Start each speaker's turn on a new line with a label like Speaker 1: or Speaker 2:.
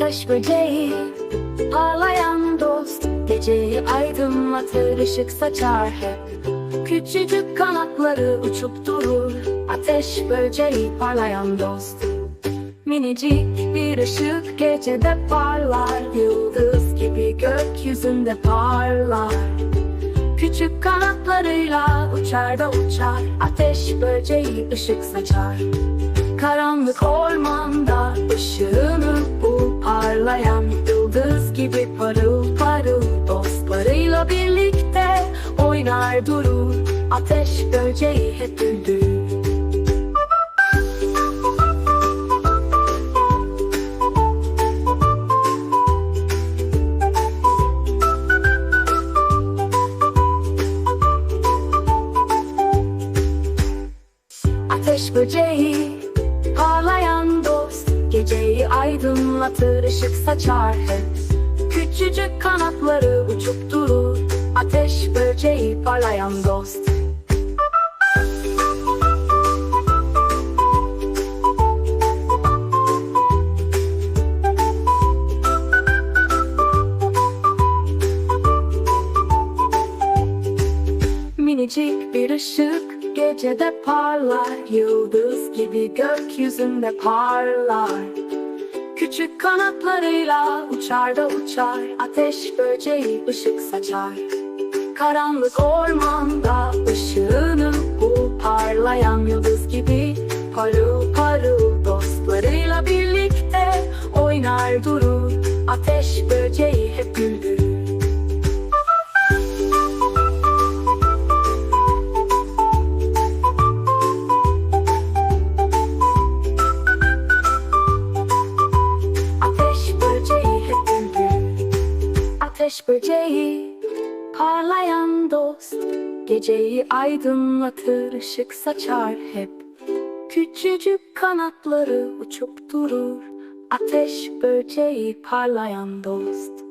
Speaker 1: Ateş böceği Parlayan dost. Geceyi aydınlatır ışık saçar hep. Küçücük kanatları uçup durur Ateş böceği parlayan dost. Minicik bir ışık gecede parlar Yıldız gibi gökyüzünde parlar. Küçük kanatlarıyla uçar da uçar Ateş böceği ışık saçar. Karanlık ormanda ışığını gibi parıl parıl Dostlarıyla birlikte oynar durur. Ateş böceği hep güldürür. Ateş böceği Parlayan dost Geceyi aydınlatır ışık saçar hep Küçücük kanatları uçup durur Ateş böceği parlayan dost. Minicik bir ışık gecede parlar Yıldız gibi gökyüzünde parlar Küçük kanatlarıyla uçar da uçar. Ateş böceği ışık saçar. Karanlık ormanda ışığını bul Parlayan yıldız gibi parıl parıl Dostlarıyla birlikte oynar durur. Ateş böceği hep güldürür Ateş böceği Parlayan dost. Geceyi aydınlatır ışık saçar hep. Küçücük kanatları uçup durur. Ateş böceği parlayan dost